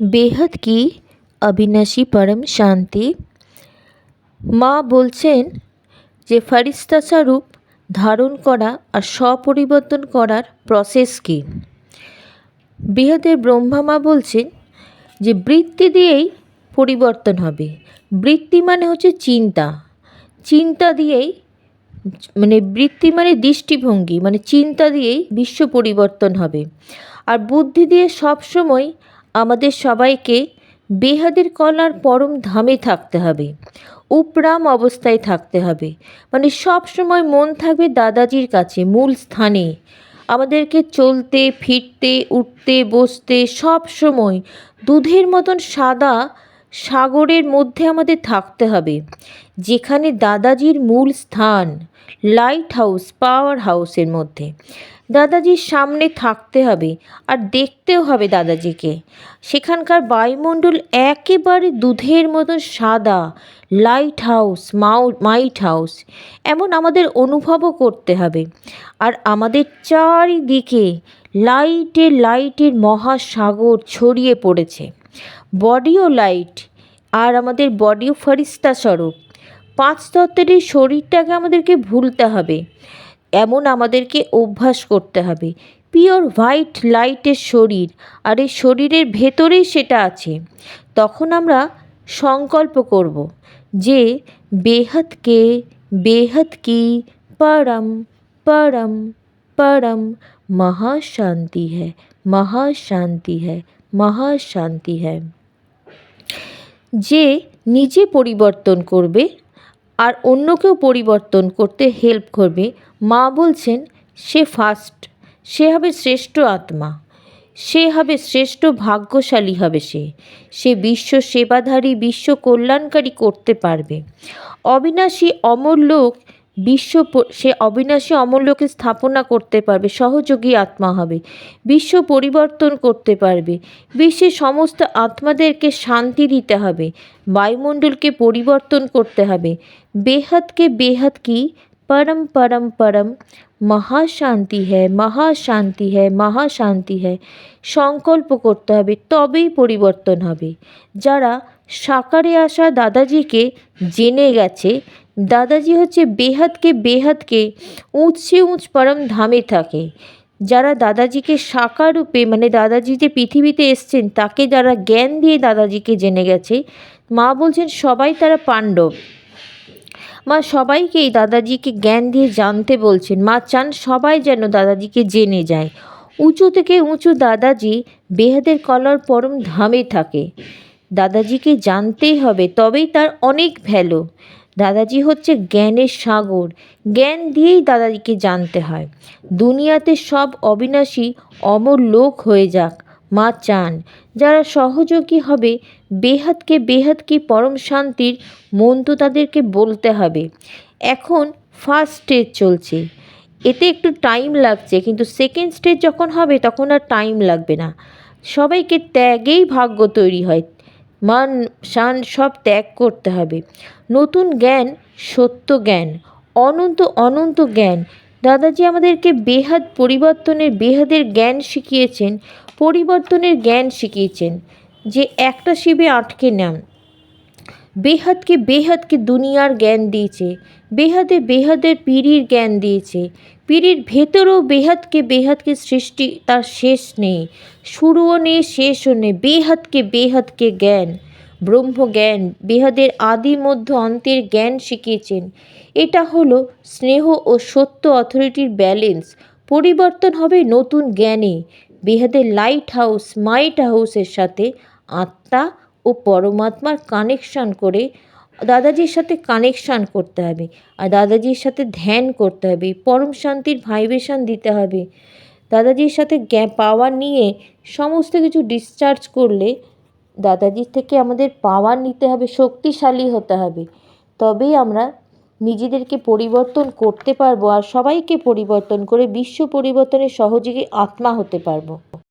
বেহদ কি অবিনাশী পরম শান্তি? মা বলছেন যে ফারিস্তা স্বরূপ ধারণ করা আর স্বপরিবর্তন করার প্রসেস কী? বৃহদের ব্রহ্মা মা বলছেন যে, বৃত্তি দিয়েই পরিবর্তন হবে। বৃত্তি মানে হচ্ছে চিন্তা। চিন্তা দিয়েই মানে বৃত্তি মানে দৃষ্টিভঙ্গি মানে চিন্তা দিয়েই বিশ্ব পরিবর্তন হবে। আর বুদ্ধি দিয়ে সবসময় আমাদের সবাইকে বেহাদের কলার পরম ধামে থাকতে হবে, উপরাম অবস্থায় থাকতে হবে। মানে সব সময় মন থাকবে দাদাজির কাছে, মূল স্থানে। আমাদেরকে চলতে, ফিরতে, উঠতে, বসতে সব সময় দুধের মতন সাদা সাগরের মধ্যে আমাদের থাকতে হবে, যেখানে দাদাজির মূল স্থান। লাইট হাউস পাওয়ার হাউসের মধ্যে। দাদাজির সামনে থাকতে হবে আর দেখতেও হবে দাদাজিকে। সেখানকার বায়ুমণ্ডল একেবারে দুধের মতন সাদা লাইট হাউস মাউ মাইট হাউস এমন আমাদের অনুভবও করতে হবে। আর আমাদের চারিদিকে লাইটে লাইটের মহাসাগর ছড়িয়ে পড়েছে। বডিও লাইট আর আমাদের বডিও ফরিস্তা স্বরূপ। পাঁচ তত্ত্বের এই শরীরটাকে আমাদেরকে ভুলতে হবে। এমন আমাদেরকে অভ্যাস করতে হবে। পিওর হোয়াইট লাইটের শরীর আর এই শরীরের ভেতরেই সেটা আছে। তখন আমরা সংকল্প করব যে বেহদকে বেহদ কি, পরম পরম পরম, মহাশান্তি হ্যায় মহাশান্তি হ্যায় মহাশান্তি হ্যায়। যে নিজে পরিবর্তন করবে আর অন্যকেও পরিবর্তন করতে হেল্প করবে। মা বলছেন, সে ফার্স্ট সে হবে শ্রেষ্ঠ আত্মা, সে হবে শ্রেষ্ঠ ভাগ্যশালী হবে সে সে বিশ্ব সেবাধারী, বিশ্ব কল্যাণকারী করতে পারবে। অবিনাশী অমর লোক বিশ্ব সে অবিনাশী অমর লোকে স্থাপনা করতে পারবে, সহযোগী আত্মা হবে, বিশ্ব পরিবর্তন করতে পারবে, বিশ্বের সমস্ত আত্মাদেরকে শান্তি দিতে হবে, বায়ুমণ্ডলকে পরিবর্তন করতে হবে। বেহাদকে বেহাদ কি? পরম পরম পরম, মহাশান্তি হ্যায় মহাশান্তি হ্যায় মহাশান্তি হ্যায় সংকল্প করতে হবে, তবেই পরিবর্তন হবে। যারা সাকারে আসা দাদাজিকে জেনে গেছে দাদাজি হচ্ছে বেহাদকে বেহাদকে উঁচে উঁচ পরম ধামে থাকে। যারা দাদাজিকে রূপে মানে দাদাজি যে পৃথিবীতে এসছেন, তাকে যারা জ্ঞান দিয়ে দাদাজিকে জেনে গেছে, মা বলছেন, সবাই তারা পাণ্ডব। মা সবাইকেই দাদাজিকে জ্ঞান দিয়ে জানতে বলছেন। মা চান সবাই যেন দাদাজিকে জেনে যায়। উঁচু থেকে উঁচু দাদাজি বেহাদের কলার পরম ধামে থাকে। দাদাজিকে জানতেই হবে, তবেই তার অনেক ভ্যালু। দাদাজি হচ্ছে জ্ঞানের সাগর। জ্ঞান দিয়েই দাদাজিকে জানতে হয়। দুনিয়াতে সব অবিনাশী অমর লোক হয়ে যাক, মা চান। যারা সহযোগী হবে বেহাদকে বেহাদ কি পরম শান্তির মন্ত্র তাদেরকে বলতে হবে। এখন ফার্স্ট স্টেজ চলছে। এতে একটু টাইম লাগছে, কিন্তু সেকেন্ড স্টেজ যখন হবে, তখন আর টাইম লাগবে না। সবাইকে ত্যাগেই ভাগ্য তৈরি হয়। মান, শান সব ত্যাগ করতে হবে। নতুন জ্ঞান, সত্য জ্ঞান, অনন্ত অনন্ত জ্ঞান। দাদাজি আমাদেরকে বেহাদ পরিবর্তনের, বেহাদের জ্ঞান শিখিয়েছেন, পরিবর্তনের জ্ঞান শিখিয়েছেন, যে একটা শিবে আটকে নেন। বেহাদকে বেহাদকে দুনিয়ার জ্ঞান দিয়েছে, বেহাদে বেহাদের পিড়ির জ্ঞান দিয়েছে, পিড়ির ভেতরেও বেহাদকে বেহাদকে সৃষ্টি তার শেষ নেই, শুরুও নেই, শেষও নেই, বেহাদকে বেহাদকে জ্ঞান, ব্রহ্মজ্ঞান, বেহাদের আদি মধ্য অন্তের জ্ঞান শিখিয়েছেন। এটা হলো স্নেহ ও সত্য অথরিটির ব্যালেন্স, পরিবর্তন হবে নতুন জ্ঞানে, বেহাদের লাইট হাউস মাইট হাউসের সাথে আত্মা ও পরমাত্মার কানেকশান করে দাদাজির সাথে কানেকশান করতে হবে। আর দাদাজির সাথে ধ্যান করতে হবে, পরম শান্তির ভাইব্রেশন দিতে হবে। দাদাজির সাথে জ্ঞা পাওয়ার নিয়ে সমস্ত কিছু ডিসচার্জ করলে দাদাজির থেকে আমাদের পাওয়ার নিতে হবে, শক্তিশালী হতে হবে। তবেই আমরা নিজেদেরকে পরিবর্তন করতে পারব আর সবাইকে পরিবর্তন করে বিশ্ব পরিবর্তনের সহযোগী আত্মা হতে পারব।